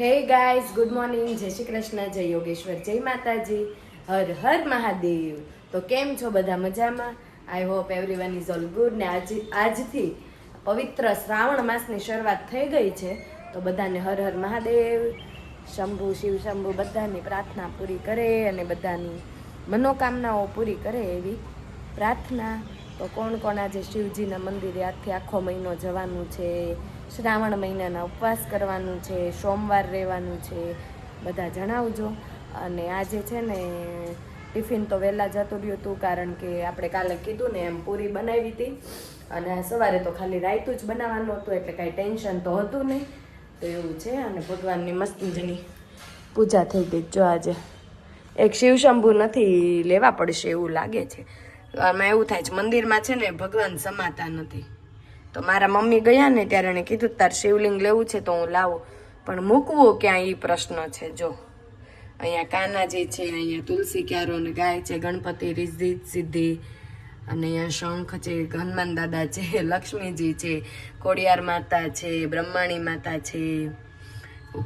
Hey guys good morning જય શ્રી કૃષ્ણ, જય યોગેશ્વર, જય માતાજી. હર હર મહાદેવ. તો કેમ છો બધા મજામાં? I hope everyone is all good ને આજ આજથી પવિત્ર શ્રાવણ માસની શરૂઆત થઈ ગઈ છે. તો બધાને હર હર મહાદેવ. શંભુ, શિવ, શંભુ બધાની પ્રાર્થના પૂરી કરે અને બધાની મનોકામનાઓ પૂરી કરે એવી પ્રાર્થના. તો કોણ કોણ આજે શિવજીના મંદિરે આજથી આખો મહિનો જવાનું છે? શ્રાવણ મહિનાના ઉપવાસ કરવાનું છે, સોમવાર રહેવાનું છે, બધા જણાવજો. અને આજે છે ને ટિફિન તો વહેલા જતું રહ્યું હતું, કારણ કે આપણે કાલે કીધું ને એમ પૂરી બનાવી હતી. અને સવારે તો ખાલી રાયતું જ બનાવવાનું હતું, એટલે કાંઈ ટેન્શન તો હતું નહીં. તો એવું છે, અને ભગવાનની મસ્તીજની પૂજા થઈ ગઈ જો આજે. એક શિવશંભુ નથી લેવા પડશે એવું લાગે છે. આમાં એવું થાય છે, મંદિરમાં છે ને ભગવાન સમાતા નથી. તો મારા મમ્મી ગયા ને ત્યારે એણે કીધું, તાર શિવલિંગ લેવું છે તો હું લાવું. પણ મૂકવો ક્યાં એ પ્રશ્ન છે, જો. અહીંયા કાનાજી છે, અહીંયા તુલસી ક્યારો અને ગાય છે, ગણપતિ રિદ્ધિ સિદ્ધિ અને અહીંયા શંખ છે, હનુમાન દાદા છે, લક્ષ્મીજી છે ખોડિયાર માતા છે, બ્રહ્માણી માતા છે,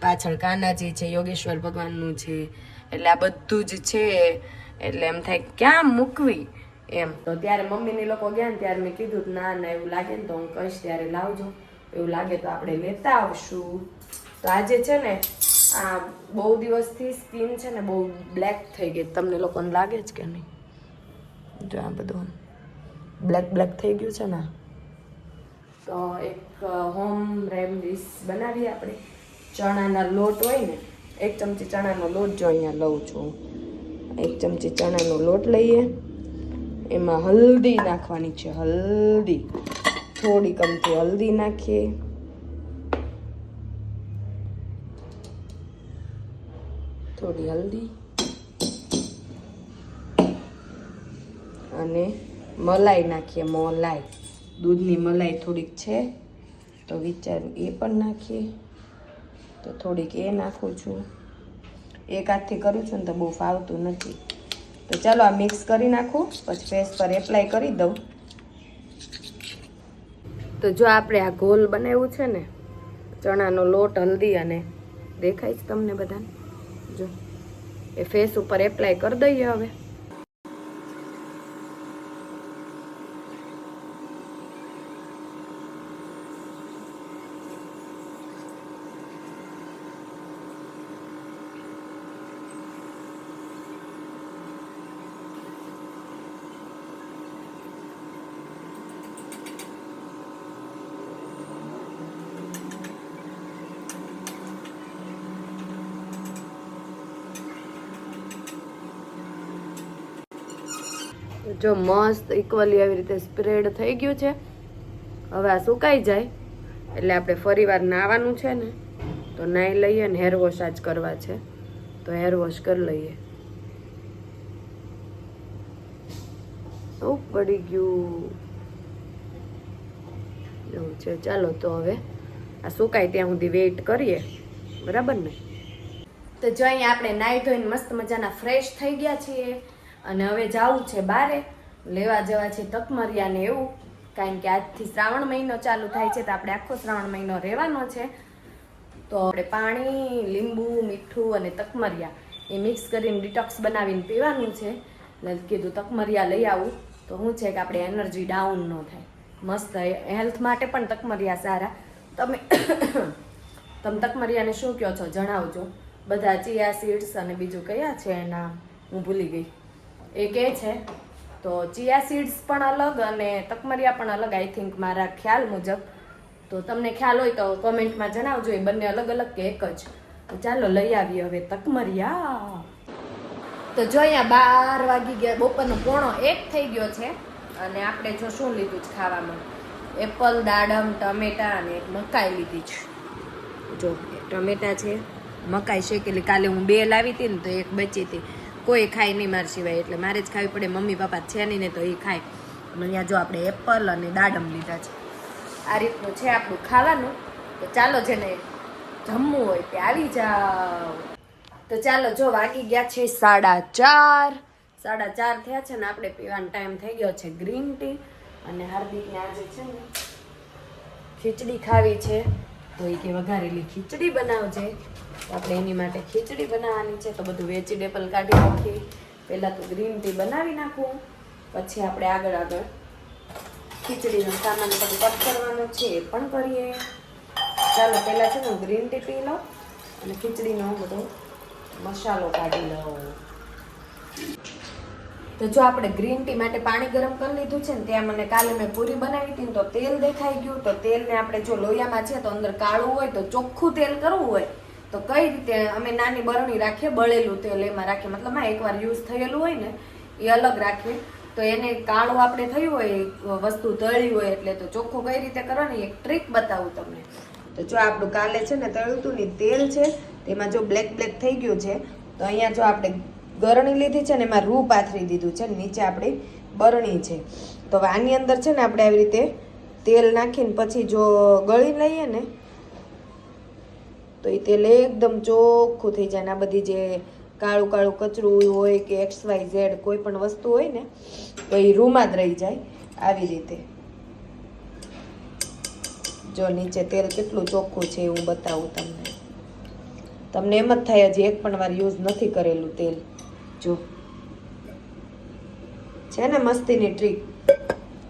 પાછળ કાનાજી છે, યોગેશ્વર ભગવાનનું છે. એટલે આ બધું જ છે. એટલે એમ થાય, ક્યાં મૂકવી? એમ. તો ત્યારે મમ્મીને લોકો ગયા ને ત્યારે મેં કીધું ના ના, એવું લાગે ને તો હું કહીશ, ત્યારે લાવજો. એવું લાગે તો આપણે લેતા આવશું. તો આજે છે ને, આ બહુ દિવસથી સ્કીન છે ને બહુ બ્લેક થઈ ગઈ. તમને લોકોને લાગે જ કે નહીં? જો આ બધું બ્લેક બ્લેક થઈ ગયું છે ને. તો એક હોમ રેમડીસ બનાવીએ આપણે. ચણાના લોટ હોય ને, એક ચમચી ચણાનો લોટ જો અહીંયા લઉં છું. એક ચમચી ચણાનો લોટ લઈએ. એમાં હલ્દી નાખવાની છે, હલ્દી. થોડી કમથી હલ્દી નાખીએ. થોડી હલ્દી. અને મલાઈ નાખીએ, મલાઈ. દૂધની મલાઈ થોડીક છે, તો વિચારું એ પણ નાખીએ. તો થોડીક એ નાખું છું. એક હાથથી કરું છું ને તો બહુ ફાવતું નથી. તો ચાલો આ મિક્સ કરી નાખું. પછી ફેસ પર એપ્લાય કરી દઉં. તો જો આપણે આ ગોલ બનાવ્યું છે ને, ચણાનો લોટ હલ્દી અને દેખાય છે તમને બધાને? જો, એ ફેસ ઉપર એપ્લાય કરી દઈએ હવે. જો મસ્ત ઇક્વલી આવી રીતે સ્પ્રેડ થઈ ગયું છે. હવે આ સુકાઈ જાય. એટલે આપણે ફરીવાર નાવાનું છે ને, તો નાહી લઈએ ને હેર વોશ આજ કરવા છે. તો હેર વોશ કરી લઈએ. ઓ પડી ગયું. એવું છે. ચાલો તો હવે આ સુકાય ત્યાં સુધી વેઇટ કરીએ. બરાબર ને? તો જો અહીંયા આપણે નાહી ધોઈને મસ્ત મજાના ફ્રેશ થઈ ગયા છીએ. અને હવે જવું છે બારે, લેવા જવા છે તકમરિયાને એવું. કારણ કે આજથી શ્રાવણ મહિનો ચાલુ થાય છે, તો આપણે આખો શ્રાવણ મહિનો રહેવાનો છે. તો આપણે પાણી, લીંબુ, મીઠું અને તકમરિયા એ મિક્સ કરીને ડિટોક્સ બનાવીને પીવાનું છે. એટલે કીધું તકમરિયા લઈ આવું. તો શું છે કે આપણે એનર્જી ડાઉન ન થાય. મસ્ત હેલ્થ માટે પણ તકમરિયા સારા. તમે તમે તકમરિયાને શું કહો છો જણાવજો. બધા ચિયા સીડ્સ અને બીજું કયા છે એના? હું ભૂલી ગઈ. એ કહે છે, તો ચિયા સીડ્સ પણ અલગ અને તકમરિયા પણ અલગ આઈ થિંક મારા ખ્યાલ મુજબ. તો તમને ખ્યાલ હોય તો કોમેન્ટમાં જણાવજો, એ બંને અલગ અલગ કે એક જ. ચાલો લઈ આવીએ હવે તકમરિયા. તો જો અહીંયા બાર વાગી ગયા, બપોરનો પોણો એક થઈ ગયો છે, અને આપણે જો શું લીધું છે ખાવામાં? એપલ, દાડમ, ટમેટા અને એક મકાઈ લીધી છે. જો ટમેટા છે, મકાઈ શેકેલી. કાલે હું બે લાવી હતી ને તો એક બચી હતી. કોઈ ખાય નહીં મારા સિવાય. એટલે મારે જ ખાવી પડે. મમ્મી, પપ્પા છે નહીં ને તો એ ખાય. અહીંયા જો આપણે એપલ અને દાડમ લીધા છે. આ રીતનું છે આપણું ખાવાનું. તો ચાલો જેને જમવું હોય તે આવી જાઓ. તો ચાલો જો વાગી ગયા છે સાડા ચાર. સાડા ચાર થયા છે ને આપણે પીવાનો ટાઈમ થઈ ગયો છે ગ્રીન ટી. અને હાર્દિકને આજે છે ને ખીચડી ખાવી છે. તો એ કે વઘારેલી ખીચડી બનાવજે. આપણે એની માટે ખીચડી બનાવવાની છે તો બધું વેજીટેબલ કાઢી નાખી. પહેલાં તો ગ્રીન ટી બનાવી નાખું. પછી આપણે આગળ આગળ ખીચડીનો સામાન બધું કટ કરવાનો છે, એ પણ કરીએ. ચાલો, પહેલાં છે ને ગ્રીન ટી પી લઉં અને ખીચડીનો બધો મસાલો કાઢી લઉં. તો જો આપણે ગ્રીન ટી માટે પાણી ગરમ કરી લીધું છે ને, ત્યાં મને કાલે મેં પૂરી બનાવી હતી તો તેલ દેખાઈ ગયું. તો તેલને આપણે જો લોયામાં છે તો અંદર કાળું હોય તો ચોખ્ખું તેલ કરવું હોય. તો કઈ રીતે અમે નાની બરણી રાખીએ, બળેલું તેલ એમાં રાખીએ. મતલબ હા, એકવાર યુઝ થયેલું હોય ને, એ અલગ રાખીએ. તો એને કાળું આપણે થયું હોય વસ્તુ તળી હોય એટલે તો ચોખ્ખું કઈ રીતે કરવાની એક ટ્રીક બતાવું તમને. તો જો આપણું કાલે છે ને તળ્યું હતું ને તેલ છે, તેમાં જો બ્લેક બ્લેક થઈ ગયું છે, તો અહીંયા જો આપણે ગરણી લીધી છે ને, એમાં રૂ પાથરી દીધું છે, નીચે આપણી બરણી છે. તો આની અંદર છે ને, આપણે આવી રીતે તેલ નાખીને પછી જો ગળી લઈએ ને તો એ તેલ એકદમ ચોખ્ખું થઈ જાય ને આ બધી જે કાળું કાળું કચરું હોય કે એક્સ વાય ઝેડ કોઈ પણ વસ્તુ હોય ને, તો એ રૂમાં જ રહી જાય આવી રીતે. જો નીચે તેલ કેટલું ચોખ્ખું છે એવું બતાવું તમને. તમને એમ જ થાય હજી એક પણ વાર યુઝ નથી કરેલું તેલ. જો. છે ને મસ્તીની ટ્રીક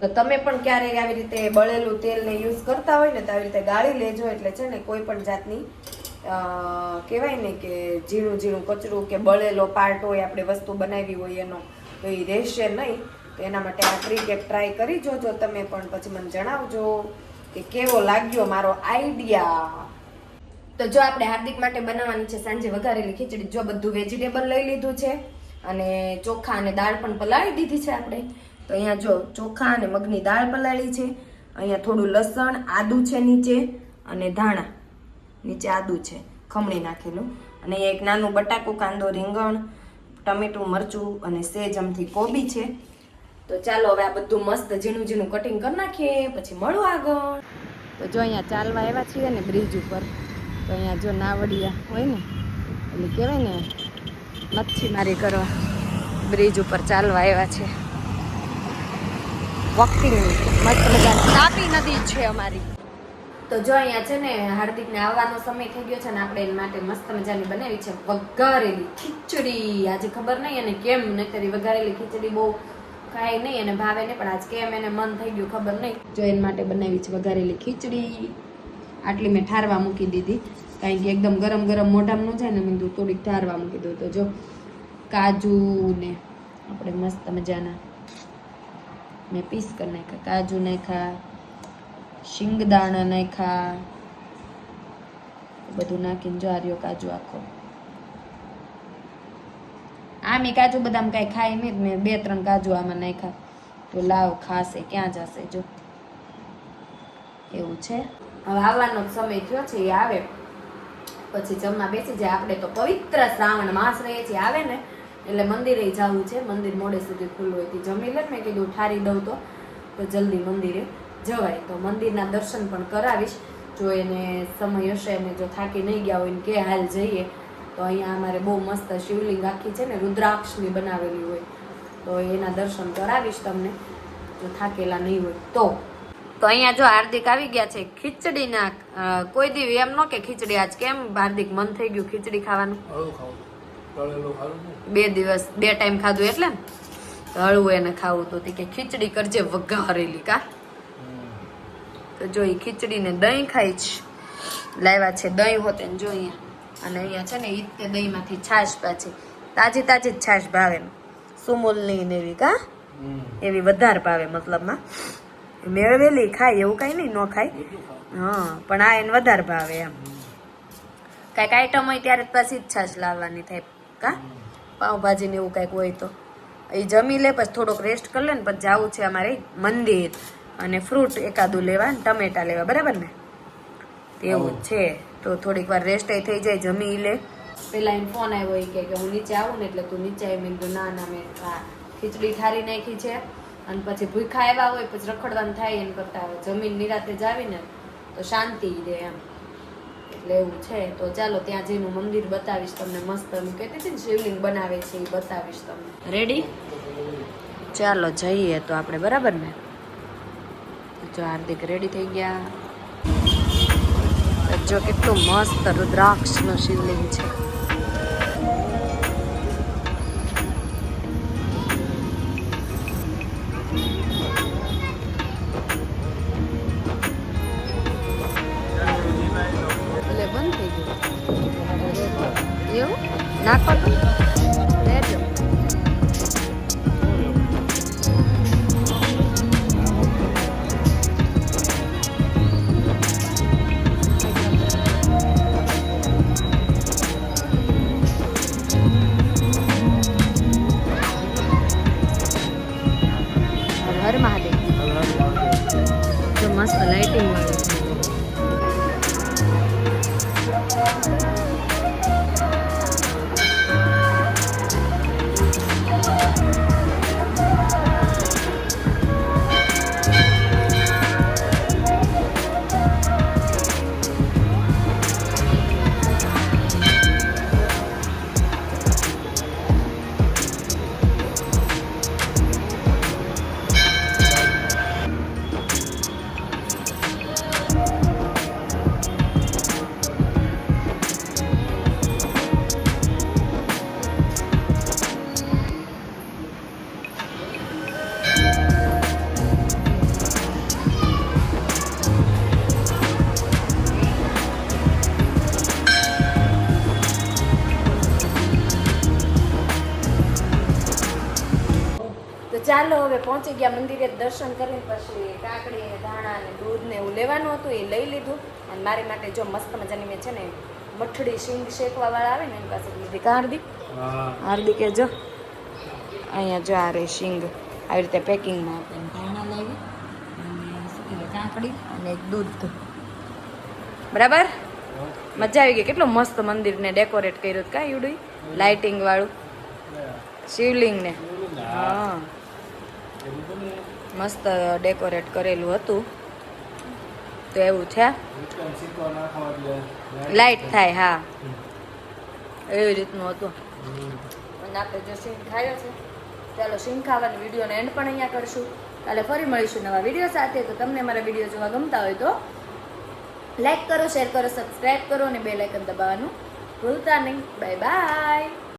તો તમે પણ ક્યારેક આવી રીતે બળેલું તેલને યુઝ કરતા હોય ને તો આવી રીતે ગાળી લેજો એટલે છે ને કોઈ પણ જાતની કહેવાય ને કે ઝીણું ઝીણું કચરું કે બળેલો પાર્ટ હોય, આપણે વસ્તુ બનાવી હોય એનો, તો એ રહેશે નહીં. તો એના માટે આ ક્રિકેટ ટ્રાય કરી જોજો તમે પણ, પછી મને જણાવજો કે કેવો લાગ્યો મારો આઈડિયા. તો જો આપણે હાર્દિક માટે બનાવવાની છે, સાંજે વઘારેલી ખીચડી. જો બધું વેજીટેબલ લઈ લીધું છે અને ચોખા અને દાળ પણ પલાળી દીધી છે આપણે. તો અહીંયા જો ચોખા અને મગની દાળ પલાળી છે. અહીંયા થોડું લસણ, આદું છે નીચે અને ધાણા. નીચે આદું છે, ખમણી નાખેલું. અને એક નાનું બટાકું, કાંદો, રીંગણ, ટમેટું, મરચું અને સેજ અમથી કોબી છે. તો ચાલો હવે આ બધું મસ્ત ઝીણું ઝીણું કટિંગ કરી નાખીએ, પછી મળું આગળ. તો જો અહીંયા ચાલવા આવ્યા છીએ ને બ્રિજ ઉપર, તો અહીંયા જો નાવડિયા હોય ને, એટલે કહેવાય ને મચ્છીમારી કરવા બ્રિજ ઉપર ચાલવા આવ્યા છે. વોકિંગ મસ્ત મજા તાપી નદી છે અમારી. તો જો અહીંયા છે ને હાર્દિકને આવવાનો સમય થઈ ગયો છે ને આપણે એના માટે મસ્ત મજાની બનાવી છે વઘારેલી ખીચડી. આજે ખબર નહીં અને કેમ નહીં ઈ વઘારેલી ખીચડી બહુ કાંઈ નહીં અને ભાવે નહીં, પણ આજ કેમ એને મન થઈ ગયું ખબર નહીં. જો એના માટે બનાવી છે વઘારેલી ખીચડી. આટલી મેં ઠારવા મૂકી દીધી. કારણ કે એકદમ ગરમ ગરમ મોઢામાં ન જાય ને મેં થોડીક ઠારવા મૂકી દઉં. તો જો કાજુ ને આપણે મસ્ત મજાના મેં પીસ કરી નાખ્યા. કાજુ નાખ્યા શિંગદાણા નાખ્યા બધું નાખીને જો આર્યો કાજુ આખો. આમ એ કાજુ બદામ કાંઈ ખાય નહીં મેં, બે ત્રણ કાજુ આમાં નાખ્યા. તો લાવ, ખાશે, ક્યાં જશે જો. એવું છે. હવે આવવાનો સમય થયો છે, એ આવે. પછી જમવા બેસી જાય. આપણે તો પવિત્ર શ્રાવણ માસ રહીએ છીએ આવે ને. એટલે મંદિરે જવું છે. મંદિર મોડે સુધી ખુલ્લું હોય જમી લે. મેં કીધું ઠારી દઉં તો જલ્દી મંદિરે જવાય તો મંદિરના દર્શન પણ કરાવીશ. જો એને સમય હશે અને જો થાકી નહીં ગયા હોય ને કે હાલ જઈએ તો અહીંયા અમારે બહુ મસ્ત શિવલિંગ આખી છે ને રુદ્રાક્ષની બનાવેલી હોય. તો એના દર્શન કરાવીશ તમને જો થાકેલા નહીં હોય તો. તો અહીંયા જો હાર્દિક આવી ગયા છે ખીચડીના કોઈ દી એમ ન કે ખીચડી આજ કેમ હાર્દિક મન થઈ ગયું ખીચડી ખાવાનું? બે દિવસ બે ટાઈમ ખાધું એટલે હળવું એને ખાવું તો તે કે ખીચડી કરજે વઘારેલી કા? તો જોઈ ખીચડીને દહીં ખાઈ છે. લાવ્યા છે દહીં હોતે ને જોઈએ અને અહીંયા છે ને ઈદ કે દહીંમાંથી છાશ પાછી. તાજી તાજી જ છાશ ભાવે. સુમૂલની ને એવી કા? એવી વધારે ભાવે મતલબમાં. મેળવેલી ખાય એવું કાંઈ નહીં ન ખાય. હા પણ આ એને વધારે ભાવે એમ. કાંઈક આઈટમ હોય ત્યારે પાછી જ છાશ લાવવાની થાય કા? પાઉંભાજી ને એવું કાંઈક હોય તો. એ જમી લે પછી થોડોક રેસ્ટ કરી લે ને પછી જવું છે અમારે મંદિર. અને ફ્રૂટ એકાદું લેવા ને ટમેટા લેવા બરાબર ને? એવું જ છે. તો થોડીક વાર રેસ્ટ થઈ જાય જમી લે. પેલા એમ ફોન આવ્યો એ કે હું નીચે આવું ને એટલે તું નીચે આવી મેં કીધું ના ના મેં ખીચડી ઠારી નાખી છે. અને પછી ભૂખા આવ્યા હોય પછી રખડવાનું થાય એમ કરતા હોય જમીન નિરાતે જાવીને તો શાંતિ રહે એમ. એટલે એવું છે. તો ચાલો ત્યાં જઈને હું મંદિર બતાવીશ તમને મસ્ત. હું કહેતી હતી ને શિવલિંગ બનાવે છે એ બતાવીશ તમને. રેડી ચાલો જઈએ તો આપણે બરાબર ને? જો હાર્દિક રેડી થઈ ગયા. જો કેટલું મસ્ત રુદ્રાક્ષનું શિવલિંગ છે. બંધ થઈ ગયું. એવું? નાખો મસ્ત ચાલો હવે પહોંચી ગયા મંદિરે દર્શન કરીને પછી કાકડી ને ધાણા ને દૂધ ને એવું લેવાનું હતું એ લઈ લીધું. અને મારી માટે જો મસ્ત મજાની મેં છે ને મઠડી શીંગ શેકવા વાળા આવે ને એની પાસે લીધી કા હાર્દિક હાર્દિકે જો અહીંયા જો આ રે શીંગ આવી રીતે પેકિંગમાં આપણે ધાણા લાવી અને કાકડી અને એક દૂધ બરાબર? મજા આવી ગઈ. કેટલું મસ્ત મંદિરને ડેકોરેટ કર્યું કા યુડી લાઇટિંગ વાળું. શિવલિંગ ને હા. મસ્ત ડેકોરેટ કરેલું હતું. તો એવું છે લાઈટ થાય, હા. એવી રીતનું હતું. અને આપણે જો સિંગ ખાયો છે, ચાલો સિંગ ખાવાની વિડીયોને એન્ડ પણ અહીંયા કરશું. કાલે ફરી મળીશું નવા વીડિયો સાથે. તો તમને મારા વીડિયો જોવા ગમતા હોય તો લાઈક કરો શેર કરો સબસ્ક્રાઈબ કરો અને બે લાઇકન દબાવવાનું ભૂલતા નહીં. Bye bye